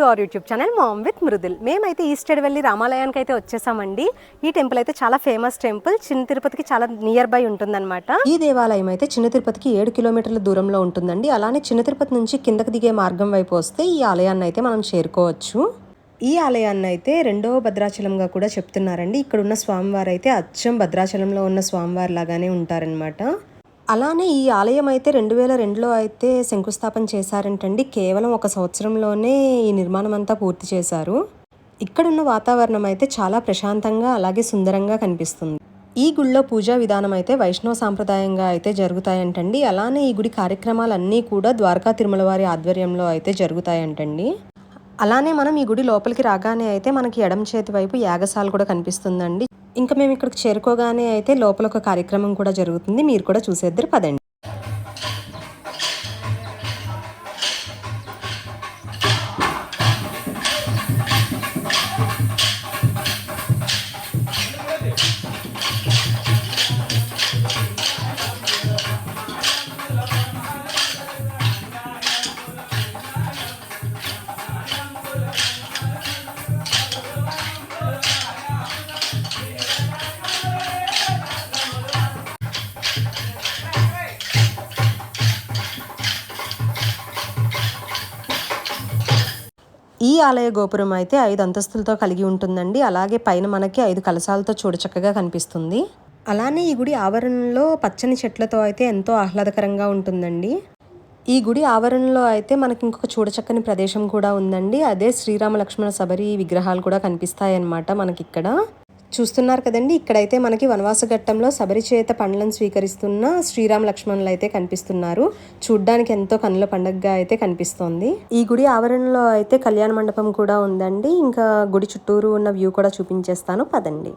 To our YouTube channel mom with Mridul. మేమైతే ఈస్టెడ్ వెళ్ళి రామాలయానికి అయితే వచ్చేసామండి. ఈ టెంపుల్ అయితే చాలా ఫేమస్ టెంపుల్. చిన్న తిరుపతికి చాలా నియర్ బై ఉంటుందన్నమాట. ఈ దేవాలయం అయితే చిన్న తిరుపతికి ఏడు కిలోమీటర్ల దూరంలో ఉంటుందండి. అలానే చిన్న తిరుపతి నుంచి కిందకి దిగే మార్గం వైపు వస్తే ఈ ఆలయాన్ని అయితే మనం చేరుకోవచ్చు. ఈ ఆలయాన్ని అయితే రెండవ భద్రాచలంగా కూడా చెప్తున్నారండి. ఇక్కడ ఉన్న స్వామివారు అయితే అచ్చం భద్రాచలంలో ఉన్న స్వామివారి లాగానే ఉంటారనమాట అలానే ఈ ఆలయం అయితే రెండు వేల రెండులో అయితే శంకుస్థాపన చేశారంటండి. కేవలం ఒక సంవత్సరంలోనే ఈ నిర్మాణం అంతా పూర్తి చేశారు. ఇక్కడున్న వాతావరణం అయితే చాలా ప్రశాంతంగా అలాగే సుందరంగా కనిపిస్తుంది. ఈ గుడిలో పూజా విధానం అయితే వైష్ణవ సాంప్రదాయంగా అయితే జరుగుతాయంటండి. అలానే ఈ గుడి కార్యక్రమాలన్నీ కూడా ద్వారకా తిరుమల వారి ఆధ్వర్యంలో అయితే జరుగుతాయంటండి. అలానే మనం ఈ గుడి లోపలికి రాగానే అయితే మనకి ఎడం చేతి వైపు యాగశాల కూడా కనిపిస్తుందండి. ఇంకా మేము ఇక్కడికి చేరుకోగానే అయితే లోపల ఒక కార్యక్రమం కూడా జరుగుతుంది. మీరు కూడా చూసేద్దరు. పదండి. ఈ ఆలయ గోపురం అయితే ఐదు అంతస్తులతో కలిగి ఉంటుందండి. అలాగే పైన మనకి ఐదు కలశాలతో చూడచక్కగా కనిపిస్తుంది. అలానే ఈ గుడి ఆవరణలో పచ్చని చెట్లతో అయితే ఎంతో ఆహ్లాదకరంగా ఉంటుందండి. ఈ గుడి ఆవరణలో అయితే మనకి ఇంకొక చూడచక్కని ప్రదేశం కూడా ఉందండి. అదే శ్రీరామ లక్ష్మణ సబరి విగ్రహాలు కూడా కనిపిస్తాయన్నమాట మనకి ఇక్కడ చూస్తున్నారు కదండి. ఇక్కడైతే మనకి వనవాస ఘట్టంలో శబరి చేత పండ్లను స్వీకరిస్తున్న శ్రీరామ లక్ష్మణులు అయితే కనిపిస్తున్నారు. చూడ్డానికి ఎంతో కనుల పండగగా అయితే కనిపిస్తోంది. ఈ గుడి ఆవరణలో అయితే కళ్యాణ మండపం కూడా ఉందండి. ఇంకా గుడి చుట్టూరు ఉన్న వ్యూ కూడా చూపించేస్తాను. పదండి.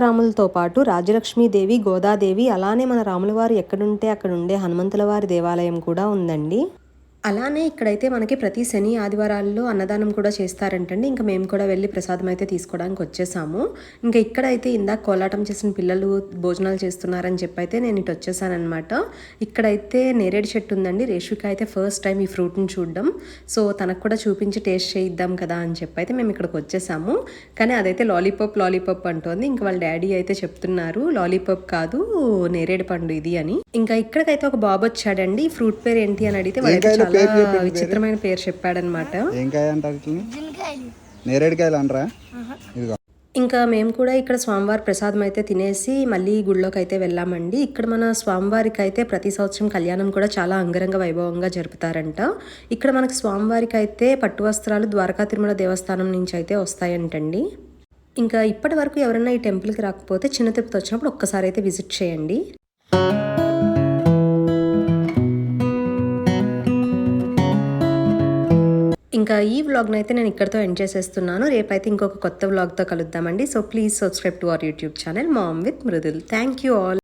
రాములతో పాటు రాజలక్ష్మీదేవి గోదాదేవి అలానే మన రాములవారు ఎక్కడుంటే అక్కడ ఉండే హనుమంతుల వారి దేవాలయం కూడా ఉందండి. అలానే ఇక్కడైతే మనకి ప్రతి శని ఆదివారాల్లో అన్నదానం కూడా చేస్తారంటండి. ఇంకా మేము కూడా వెళ్ళి ప్రసాదం అయితే తీసుకోవడానికి వచ్చేసాము. ఇంకా ఇక్కడైతే ఇందాక కోలాటం చేసిన పిల్లలు భోజనాలు చేస్తున్నారని చెప్పి అయితే నేను ఇటు వచ్చేసానమాట ఇక్కడైతే నేరేడు చెట్టు ఉందండి. రేషిక అయితే ఫస్ట్ టైం ఈ ఫ్రూట్ని చూడడం. సో తనకు కూడా చూపించి టేస్ట్ చేయిద్దాం కదా అని చెప్పి అయితే మేము ఇక్కడికి వచ్చేసాము. కానీ అదైతే లాలీపాప్ లాలీపాప్ అంటోంది. ఇంకా వాళ్ళ డాడీ అయితే చెప్తున్నారు లాలీపాప్ కాదు నేరేడు పండు ఇది అని. ఇంకా ఇక్కడికైతే ఒక బాబు వచ్చాడండి. ఈ ఫ్రూట్ పేరు ఏంటి అని అడిగితే వాళ్ళైతే చాలా విచిత్రమైన పేరు చెప్పాడనమాట. ఏం కాయ అంటారు ఇట్లని నేరేడుకాయలు అనరా? ఇదిగో. ఇంకా మేము కూడా ఇక్కడ స్వామివారి ప్రసాదం అయితే తినేసి మళ్ళీ గుడిలోకి అయితే వెళ్ళామండి. ఇక్కడ మన స్వామివారికి అయితే ప్రతి సంవత్సరం కళ్యాణం కూడా చాలా అంగరంగ వైభవంగా జరుపుతారంట. ఇక్కడ మనకి స్వామివారికి అయితే పట్టు వస్త్రాలు ద్వారకా తిరుమల దేవస్థానం నుంచి అయితే వస్తాయంటండి. ఇంకా ఇప్పటి వరకు ఎవరైనా ఈ టెంపుల్కి రాకపోతే చిన్న తిరుపతి వచ్చినప్పుడు ఒక్కసారి అయితే విజిట్ చేయండి. ఇంకా ఈ వ్లాగ్ని అయితే నేను ఇక్కడితో ఎండ్ చేసేస్తున్నాను. రేపైతే ఇంకొక కొత్త వ్లాగ్తో కలుద్దామండి. So please subscribe to our YouTube channel mom with Mridul thank you all